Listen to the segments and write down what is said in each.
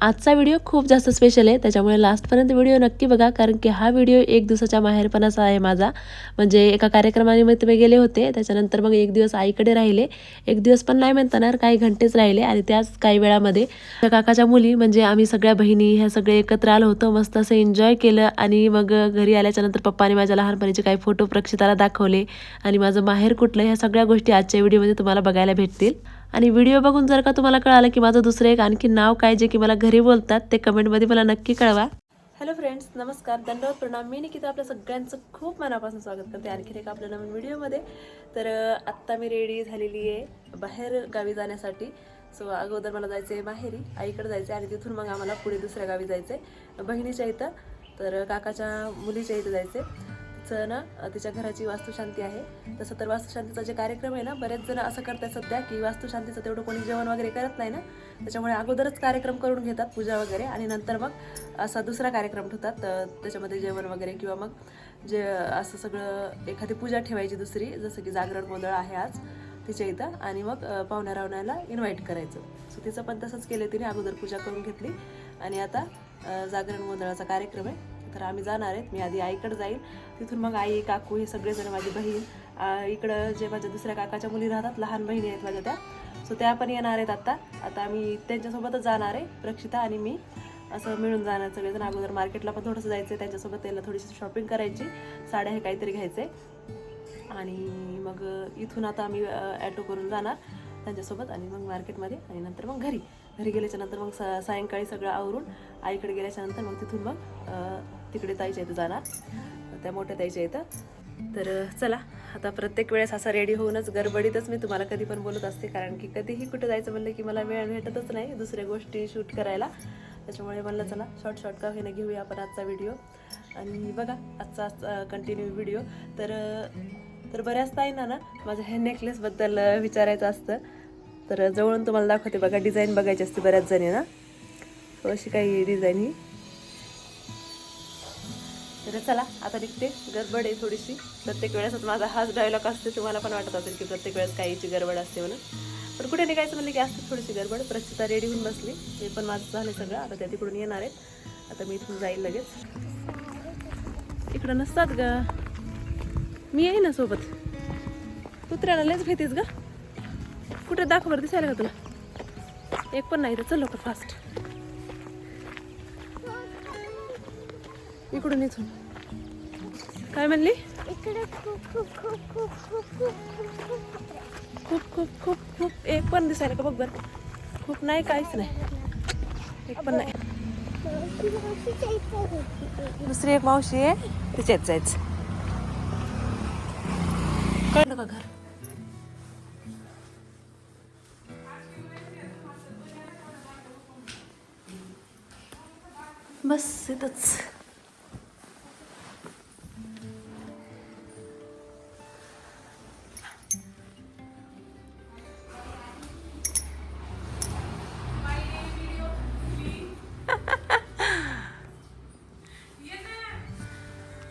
आजचा व्हिडिओ खूप जास्त स्पेशल आहे. त्याच्यामुळे लास्टपर्यंत व्हिडिओ नक्की बघा कारण की हा व्हिडिओ एक दिवसाच्या माहेरपणाचा आहे माझा. म्हणजे एका कार्यक्रमानिमित्त मी गेले होते. त्याच्यानंतर मग एक दिवस आईकडे राहिले. एक दिवस पण नाही म्हणताना काही घंटेच राहिले. आणि त्याच काही वेळामध्ये त्या काकाच्या मुली म्हणजे आम्ही सगळ्या बहिणी ह्या सगळे एकत्र आलो होतो. मस्त असं एन्जॉय केलं. आणि मग घरी आल्याच्यानंतर पप्पाने माझ्या लहानपणीचे काही फोटो प्रक्षिताला दाखवले. आणि माझं माहेर कुठलं ह्या सगळ्या गोष्टी आजच्या व्हिडिओमध्ये तुम्हाला बघायला भेटतील. आणि व्हिडिओ बघून जर का तुम्हाला कळालं की माझं दुसरं एक आणखी नाव काय जे की मला घरी बोलतात ते कमेंटमध्ये मला नक्की कळवा. हॅलो फ्रेंड्स नमस्कार. दंडवत प्रणाम. मी निकिता आपल्या सगळ्यांचं खूप मनापासून स्वागत करते. आणखी एक आपल्या नवीन व्हिडिओमध्ये तर आत्ता मी रेडी झालेली आहे बाहेर गावी जाण्यासाठी. सो अगोदर मला जायचं आहे माहेरी. आईकडे जायचं आहे आणि तिथून मग आम्हाला पुढे दुसऱ्या गावी जायचं आहे बहिणीच्या इथं. तर काकाच्या मुलीच्या इथं जायचं आहे चं ना तिच्या घराची वास्तुशांती आहे. तसं तर वास्तुशांतीचा जे कार्यक्रम आहे ना बरेच जण असं करतात सध्या की वास्तुशांतीचं तेवढं कोणी जेवण वगैरे करत नाही ना. त्याच्यामुळे अगोदरच कार्यक्रम करून घेतात पूजा वगैरे आणि नंतर मग असा दुसरा कार्यक्रम ठेवतात त्याच्यामध्ये जेवण वगैरे किंवा मग जे असं सगळं एखादी पूजा ठेवायची दुसरी जसं की जागरण गोंधळ आहे आज तिच्या इथं आणि मग पाहुण्या रावण्याला इन्व्हाइट करायचं. सो तिचं पण तसंच केलं तिने अगोदर पूजा करून घेतली आणि आता जागरण गोंधळाचा कार्यक्रम आहे. तर आम्ही जाणार आहेत. मी आधी आईकडे जाईल तिथून मग आई काकू हे सगळेजण माझी बहीण इकडं जे माझ्या दुसऱ्या काकाच्या मुली राहतात लहान बहिणी आहेत माझ्या त्या. सो त्या पण येणार आहेत आत्ता. आता आम्ही त्यांच्यासोबतच जाणार आहे प्रक्षिता आणि मी. असं मिळून जाणार सगळेजण. अगोदर मार्केटला पण थोडंसं जायचं आहे त्यांच्यासोबत त्याला थोडीशी शॉपिंग करायची. साड्या हे काहीतरी घ्यायचं आहे आणि मग इथून आता आम्ही ॲटो करून जाणार त्यांच्यासोबत आणि मग मार्केटमध्ये आणि नंतर मग घरी. घरी गेल्याच्यानंतर मग स सायंकाळी सगळं आवरून आईकडे गेल्याच्यानंतर मग तिथून मग तिकडे ताईच्या इथं जाणार. त्या मोठ्या ताईच्या इथं. तर चला आता प्रत्येक वेळेस असा रेडी होऊनच गडबडीतच मी तुम्हाला कधी पण बोलत असते. कारण की कधीही कुठे जायचं म्हणलं की मला वेळ भेटतच नाही दुसऱ्या गोष्टी शूट करायला. त्याच्यामुळे म्हणलं चला शॉर्ट शॉर्ट का घेणं घेऊया आपण आजचा व्हिडिओ आणि बघा आजचा कंटिन्यू व्हिडिओ तर तर बऱ्याच ताईंना ना माझ्या हे नेकलेसबद्दल विचारायचं असतं. तर जवळून तुम्हाला दाखवते बघा डिझाईन बघायची असते बऱ्याच जणी ना अशी काही डिझाईन ही. तर चला आता निघते. गडबड आहे थोडीशी. प्रत्येक वेळेसच माझा हाच डायलॉग असते तुम्हाला पण वाटत असेल की प्रत्येक वेळेस काहीची गडबड असते म्हणून. पण कुठे निघायचं म्हणलं की असते थोडीशी गडबड. प्रचिता रेडी होऊन बसली. हे पण माझं झालं सगळं. आता त्या तिकडून येणार आहेत. आता मी इथून जाईल लगेच. इकडं नसतात ग. मी येईन ना सोबत. कुत्र्याला लयच भीतीस ग. कुठे दाखवर दिसायला का तुला? एक पण नाही तर चल लवकर फास्ट इकडून इथून. काय म्हणली? खूप खूप खूप खूप. एक पण दिसायला का बघ बर. खूप नाही काहीच नाही. एक पण नाही. दुसरी एक मावशी आहे तिच्यात जायचं. कळलं का घर? बस इथंच.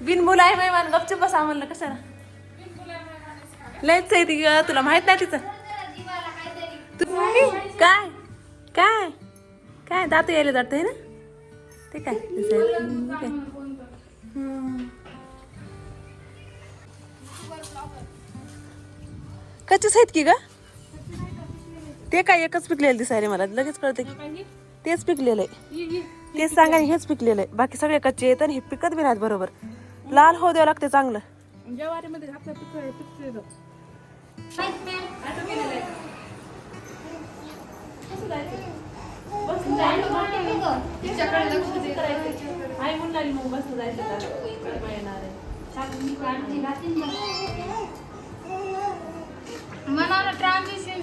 बिनबुल आहे मेहमान गपचूप बसा म्हणलं कशाला? लयच आहे ती ग तुला माहीत नाही तिचं? तू- काय? काय? काय? दात यायला जात आहे ना? ते काय? दिसायला. हम्म, ठीक आहे. हम्म. कच्चेच आहेत की ग? ते काय एकच पिकलेलं दिसायला मला. लगेच कळतं की तेच पिकलेलं आहे. तेच सांगा आणि हेच पिकलेलं आहे. बाकी सगळे कच्चे आहेत आणि हे पिकत बी नाहीत बरोबर. लाल होऊ द्यावं लागते चांगलं. ज्वारीमध्ये आपलं पिकं पिकलेलं मला ट्रान्झिशन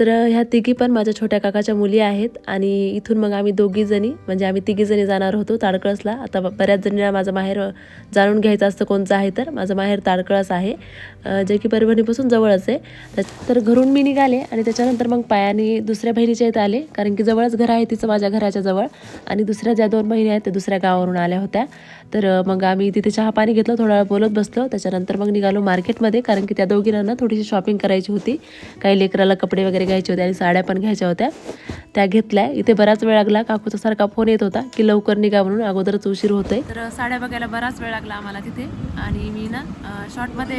तर ह्या तिघी पण माझ्या छोट्या काकाच्या मुली आहेत आणि इथून मग आम्ही दोघी जणी म्हणजे आम्ही तिघी जणी जाणार होतो ताडकळसला. आता बऱ्याच जणींना माझं माहेर जाणून घ्यायचं असतं कोणचं आहे तर. माझं माहेर ताडकळस आहे जे की परभणीपासून जवळच आहे. तर घरून मी निघाले आणि त्याच्यानंतर मग पायाने दुसऱ्या बहिणीच्या इथं आले. कारण की जवळच घर आहे तिचं माझ्या घराच्या जवळ. आणि दुसऱ्या ज्या दोन बहिणी आहेत त्या दुसऱ्या गावावरून आल्या होत्या. तर मग आम्ही तिथे चहा पाणी घेतलं थोडा वेळ बोलत बसलो. त्याच्यानंतर मग निघालो मार्केटमध्ये कारण की त्या दोघींना ना थोडीशी शॉपिंग करायची होती. काही लेकराला कपडे वगैरे घ्यायचे होते आणि साड्या पण घ्यायच्या होत्या. त्या घेतल्या. इथे बराच वेळ लागला. काकूचा सारखा फोन येत होता की लवकर निघा म्हणून. अगोदरच उशीर होतोय. तर साड्या बघायला बराच वेळ लागला आम्हाला तिथे. आणि मी ना शॉर्टमध्ये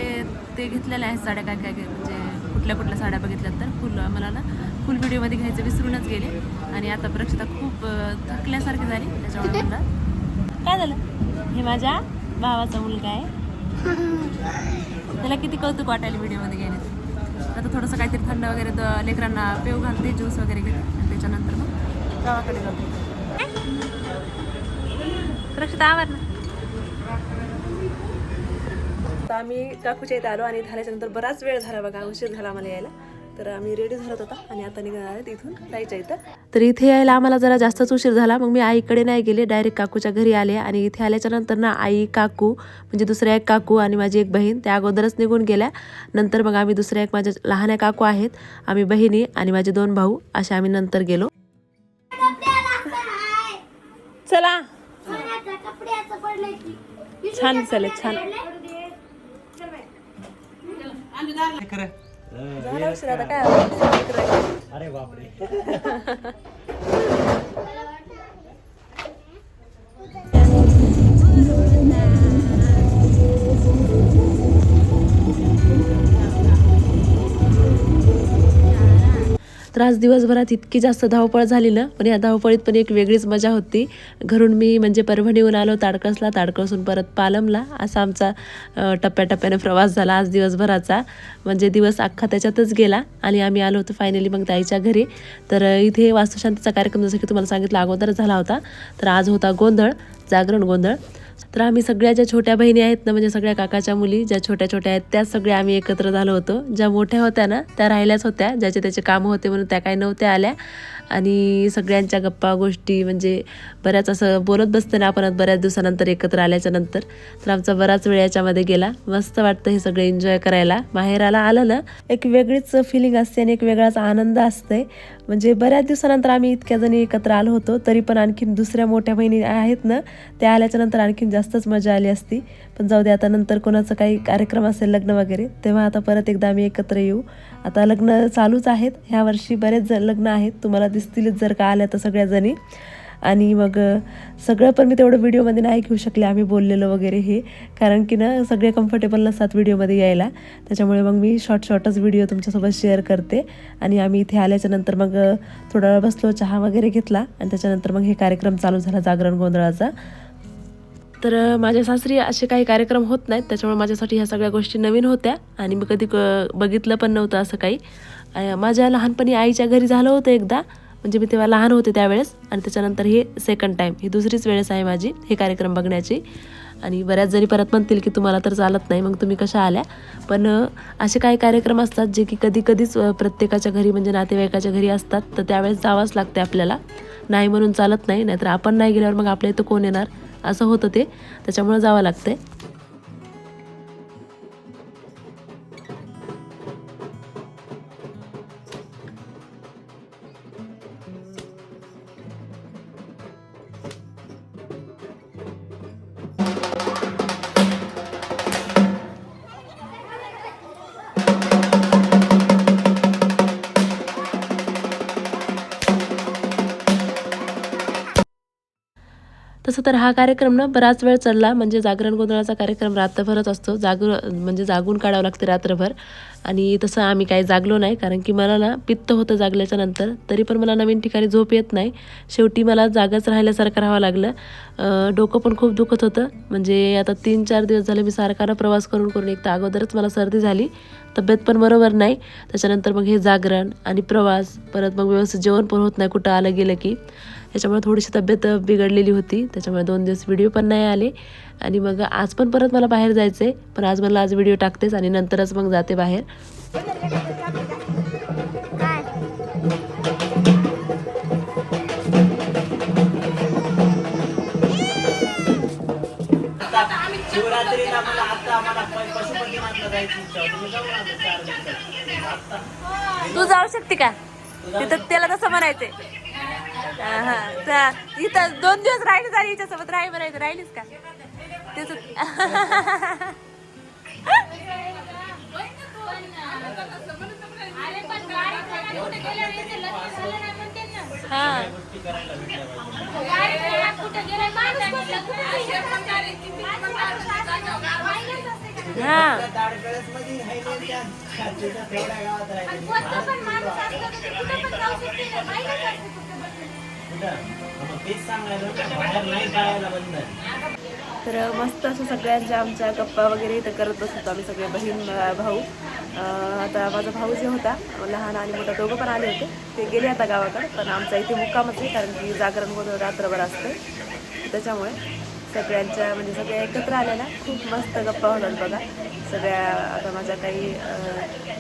ते घेतलेल्या आहेत साड्या काय काय म्हणजे कुठल्या कुठल्या साड्या बघितल्यात तर फुल मला ना फुल व्हिडिओमध्ये घ्यायचं विसरूनच गेले. आणि आता प्रक्षिता खूप थकल्यासारखी झाली. त्याच्यामुळे म्हणलं काय झालं? हे माझ्या भावाचा मुलगा आहे. त्याला किती कौतुक वाटायला व्हिडिओमध्ये गेले. आता थोडंसं काहीतरी थंड वगैरे तर लेकरांना पेव घालते ज्यूस वगैरे घेते. आणि त्याच्यानंतर मग गावाकडे जाते. आवर ना. आम्ही काकूच्या इथे आलो आणि झाल्याच्यानंतर बराच वेळ झाला बघा उशीर झाला आम्हाला यायला. तर आम्ही रेडी झालो होता आणि आता निघणार आहेत इथून जायच्या इथं. तर इथे यायला आम्हाला जरा जास्तच उशीर झाला. मग मी आईकडे नाही गेले. डायरेक्ट काकूच्या घरी आले. आणि इथे आल्याच्यानंतर ना आई काकू म्हणजे दुसऱ्या एक काकू आणि माझी एक बहीण त्या अगोदरच निघून गेल्या. नंतर मग आम्ही दुसऱ्या एक माझ्या लहान काकू आहेत आम्ही बहिणी आणि माझे दोन भाऊ असे आम्ही नंतर गेलो. चला. छान चालेल छान. झाला उशीर आता काय? अरे बापरे. तर आज दिवसभरात इतकी जास्त धावपळ झाली ना पण या धावपळीत पण एक वेगळीच मजा होती. घरून मी म्हणजे परभणीहून आलो ताडकसला ताडकळसून परत पालमला. असा आमचा टप्प्याटप्प्याने प्रवास झाला आज दिवसभराचा. म्हणजे दिवस अख्खा त्याच्यातच गेला आणि आम्ही आलो होतो फायनली मग ताईच्या घरी. तर इथे वास्तुशांतीचा कार्यक्रम जसं की तुम्हाला सांगितलं अगोदर झाला होता. तर आज होता गोंधळ जागरण गोंधळ. तर आम्ही सगळ्या ज्या छोट्या बहिणी आहेत ना म्हणजे सगळ्या काकाच्या मुली ज्या छोट्या छोट्या आहेत त्या सगळ्या आम्ही एकत्र झालो होतो. ज्या मोठ्या होत्या ना त्या राहिल्याच होत्या. ज्याचे त्याचे कामं होते म्हणून त्या काही नव्हत्या आल्या. आणि सगळ्यांच्या गप्पा गोष्टी म्हणजे बऱ्याच असं बोलत बसते ना आपण बऱ्याच दिवसानंतर एकत्र आल्याच्यानंतर. तर आमचा बराच वेळ याच्यामध्ये गेला. मस्त वाटतं हे सगळं एन्जॉय करायला. माहेराला आलं ना एक वेगळीच फिलिंग असते आणि एक वेगळाच आनंद असते. म्हणजे बऱ्याच दिवसानंतर आम्ही इतक्या जणी एकत्र आलो होतो तरी पण आणखीन दुसऱ्या मोठ्या बहिणी आहेत ना त्या आल्याच्यानंतर आणखीन जास्तच मजा आली असती. पण जाऊ दे आता नंतर कोणाचं काही कार्यक्रम असेल लग्न वगैरे तेव्हा आता परत एकदा आम्ही एकत्र येऊ. आता लग्न चालूच आहेत. ह्या वर्षी बरेच ज- लग्न आहेत. तुम्हाला दिसतीलच जर का आल्या तर सगळ्या जणी आणि मग सगळं पण मी तेवढं व्हिडिओमध्ये नाही घेऊ शकले. आम्ही बोललेलो वगैरे हे. कारण की ना सगळे कम्फर्टेबल नसतात व्हिडिओमध्ये यायला. त्याच्यामुळे मग मी शॉर्ट शॉर्टच व्हिडिओ तुमच्यासोबत शेअर करते. आणि आम्ही इथे आल्याच्यानंतर मग थोडा वेळ बसलो चहा वगैरे घेतला. आणि त्याच्यानंतर मग हे कार्यक्रम चालू झाला जागरण गोंधळाचा. तर माझ्या सासरी असे काही कार्यक्रम होत नाहीत. त्याच्यामुळे माझ्यासाठी ह्या सगळ्या गोष्टी नवीन होत्या आणि मी कधी क- बघितलं पण नव्हतं असं काही. माझ्या लहानपणी आईच्या घरी झालं होतं एकदा. म्हणजे मी तेव्हा लहान होते त्यावेळेस आणि त्याच्यानंतर हे सेकंड टाईम ही दुसरीच वेळेस आहे माझी हे कार्यक्रम बघण्याची. आणि बऱ्याच जरी परत म्हणतील की तुम्हाला तर चालत नाही मग तुम्ही कशा आल्या? पण असे काही कार्यक्रम असतात जे की कधी कधीच प्रत्येकाच्या घरी म्हणजे नातेवाईकाच्या घरी असतात. तर त्यावेळेस जावंच लागते आपल्याला. नाही म्हणून चालत नाही नाहीतर आपण नाही गेल्यावर मग आपल्या इथं कोण येणार? असं होतं ते. त्याच्यामुळं जावं लागतंय. तसं तर हा कार्यक्रम ना बराच वेळ चालला. म्हणजे जागरण गोंधळाचा कार्यक्रम रात्रभरच असतो. जागू म्हणजे जागून काढावं लागते रात्रभर. आणि तसं आम्ही काही जागलो नाही. कारण की मला ना पित्त होतं जागल्याच्या नंतर. तरी पण मला नवीन ठिकाणी झोप येत नाही. शेवटी मला जागच राहिल्यासारखं राहावं लागलं. डोकं पण खूप दुखत होतं. म्हणजे आता तीन चार दिवस झाले मी सारखानं प्रवास करून करून एक तर अगोदरच मला सर्दी झाली. तब्येत पण बरोबर नाही. त्याच्यानंतर मग हे जागरण आणि प्रवास. परत मग व्यवस्थित जेवण पण होत नाही. कुठं आलं गेलं की. त्याच्यामुळे थोडीशी तब्येत बिघडलेली होती. त्याच्यामुळे दोन दिवस व्हिडिओ पण नाही आले. आणि मग आज पण परत मला बाहेर जायचं आहे पण आज मला आज व्हिडिओ टाकतेच आणि नंतरच मग जाते बाहेर. तू जाऊ शकते का? तिथं त्याला तसं म्हणायचंय. हा त्या- इथं दोन दिवस राहिली झाली हिच्यासोबत. राही म्हणायचं राहिलीच का? त्याच हा. हा. तेच बाहेर नाही बंधन तर मस्त असं सगळ्यांच्या आमच्या गप्पा वगैरे इथं करत असतो आम्ही सगळे बहीण भाऊ. आता माझा भाऊ जे होता लहान आणि मोठा दोघं पण आले होते. ते गेले आता गावाकडे पण आमचा इथे मुक्कामच आहे कारण की जागरण होतं रात्रभर असते. त्याच्यामुळे सगळ्यांच्या म्हणजे सगळ्या एकत्र आलेल्या खूप मस्त गप्पा होतात बघा. सगळ्या आता माझ्या काही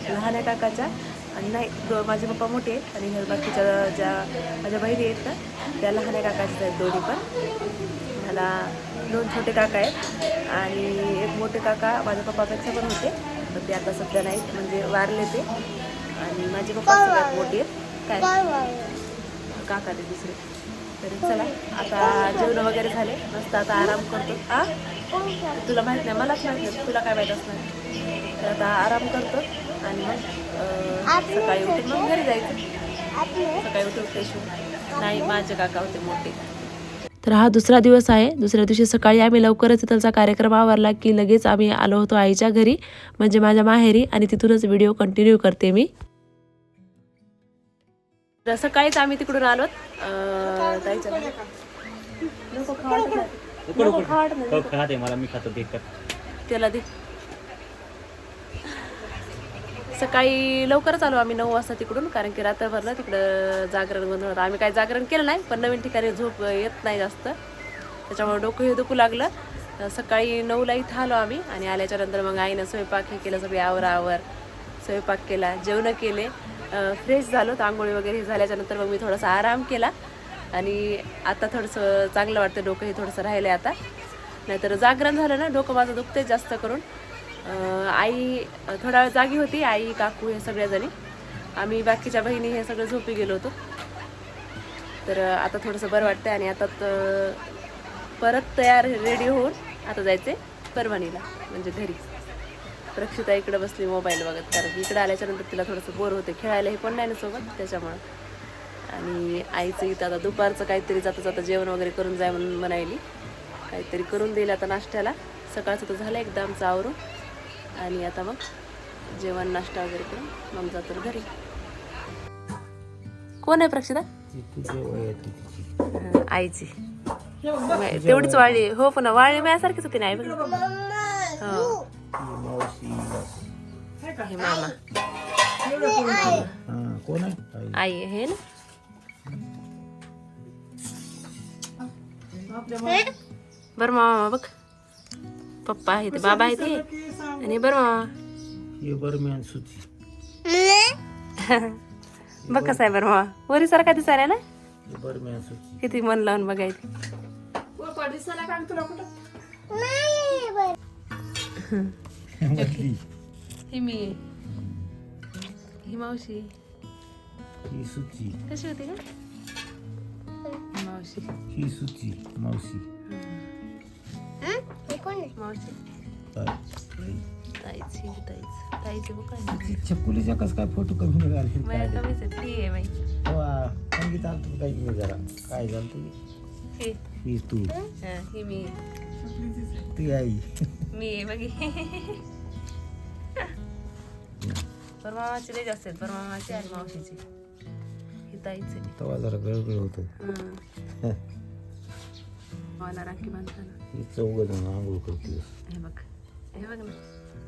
लहान काकाच्या. आणि नाही दो माझे पप्पा मोठे आहेत आणि बाकीच्या ज्या माझ्या बहिणी आहेत ना त्या लहान आहे काकाच्या आहेत दोन्ही पण. मला दोन छोटे काका आहेत आणि एक मोठे काका माझ्या पप्पापेक्षा पण होते पण ते आता सध्या नाहीत म्हणजे वारले ते. आणि माझे पप्पा सगळ्यात मोठे आहेत. काय? काका ते दुसरे. तरी चला आता जेवण वगैरे झाले. मस्त आता आराम करतो. आ? तुला माहीत नाही मलाच माहीत नाही. तुला काय माहीत असणार? तर आता आराम करतो. आणि मग सकाळी उठून मग घरी जायचं. सकाळी उठून फ्रेश नाही माझे काका होते मोठे. तर हा दुसरा दिवस आहे. दुसऱ्या दिवशी सकाळी आम्ही लवकरच इथलचा कार्यक्रम आवरला की लगेच आम्ही आलो होतो आईच्या घरी म्हणजे माझ्या माहेरी आणि तिथूनच व्हिडिओ कंटिन्यू करते मी. तर सकाळीच आम्ही तिकडून आलो. ताईच्या घरी. नको खाऊ वाटत. नको खाऊ वाटत नाही. हो खाते मला मी खातो ते कर त्याला दे सकाळी लवकरच आलो आम्ही नऊ वाजता तिकडून कारण की रात्रभर ना तिकडं जागरण गोंधळ. होता आम्ही काही जागरण केलं नाही पण नवीन ठिकाणी झोप येत नाही जास्त. त्याच्यामुळे डोकं हे दुखू लागलं सकाळी नऊला इथं आलो आम्ही आणि आल्याच्यानंतर मग आईनं स्वयंपाक हे केलं सगळे आवर आवर स्वयंपाक केला जेवणं केले. फ्रेश झालो तर आंघोळी वगैरे हे मग मी थोडासा आराम केला. आणि आता थोडंसं चांगलं वाटतं डोकं हे थोडंसं राहिलं आहे आता. नाहीतर जागरण झालं ना डोकं माझं दुखते जास्त करून. आई थोडा वेळ जागी होती आई काकू हे सगळ्याजणी आम्ही बाकीच्या बहिणी हे सगळं झोपी गेलो होतो. तर आता थोडंसं बरं वाटतं आणि आता परत तयार रेडी होऊन आता जायचे परभणीला म्हणजे घरी. रक्षिता इकडे बसली मोबाईल बघत कारण इकडं इकडे तिला थोडंसं बोर होते. खेळायलाही पण नाही ना सोबत त्याच्यामुळं. आणि आईचं इथं आता दुपारचं काहीतरी जाता जाता जेवण वगैरे करून जाय म्हणून म्हणायली. काहीतरी करून देईल आता नाश्त्याला. सकाळचं तर झालं एकदा आमचं आवरून. आणि आता मग जेवण नाश्ता वगैरे करून मग जातो घरी. कोण आहे प्रक्षिता? आईची. तेवढीच वाळली. हो पण वाळली माझ्यासारखीच होती नाही बघ. हो. हे मामा. कोण आहे? आई हे ना? बरं मामा बघ. पप्पा आहे ते बाबा आहे ते आणि बरं हे बरम्यान सुची बघ कसं आहे बरं मामा. वरी सारखा दिसायला ना? हे बरम्यान किती मन लावून बघायचं दिसायला काय तुला कुठं? ही मी. ही मावशी. ही सुची कशी होती का ही मावशी. ही सुची मावशी. मावशी. छकुलीच्या कस काय फोटो कमी निघाले संगीत आलं काही मी जरा. काय झालं तू. ही तू मी. ती आई. मी बघी. परमामाची लई जास्त आहेत परमामाची आणि मावशीची. ही ताईच तेव्हा जरा गळगळ होतं. हं. मला राखी बांधताना. चौघ जण आंघोळ करते हे बघ. हे बघ ना.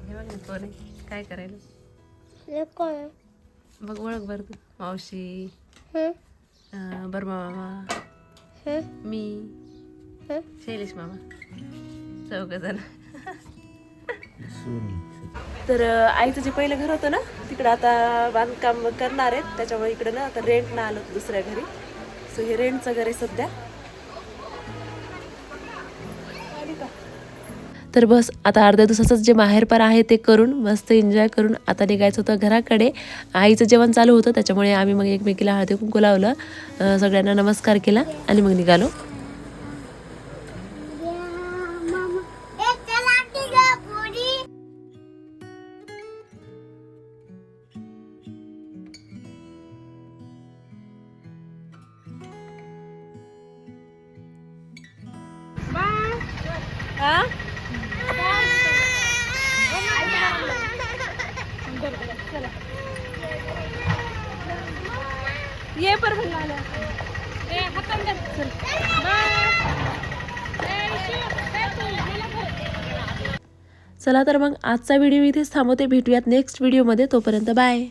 हे बघ ना कोण आहे काय करायला? कोण बघ ओळख बरं तू. मावशी. हं? अं, बर्मा मामा. हं? मी. हं? शैलेश मामा. चौघ जण सोनी. तर अं, आईचं जे पहिलं घर होतं ना तिकडं आता बांधकाम करणार आहेत. त्याच्यामुळे इकडं ना आता रेंट ना आलं होतं दुसऱ्या घरी. सो हे रेंटचं घर आहे सध्या. तर बस आता अर्ध्या दिवसाचंच जे माहेरपार आहे ते करून मस्त एन्जॉय करून आता निघायचं होतं घराकडे. आईचं जेवण चालू होतं त्याच्यामुळे आम्ही मग एकमेकीला हळदी कुंकू लावलं. सगळ्यांना नमस्कार केला आणि मग निघालो. Huh? चला. ये पर चला. तर मग आजचा व्हिडिओ इथेच थांबवते. भेटूयात नेक्स्ट व्हिडिओमध्ये तोपर्यंत बाय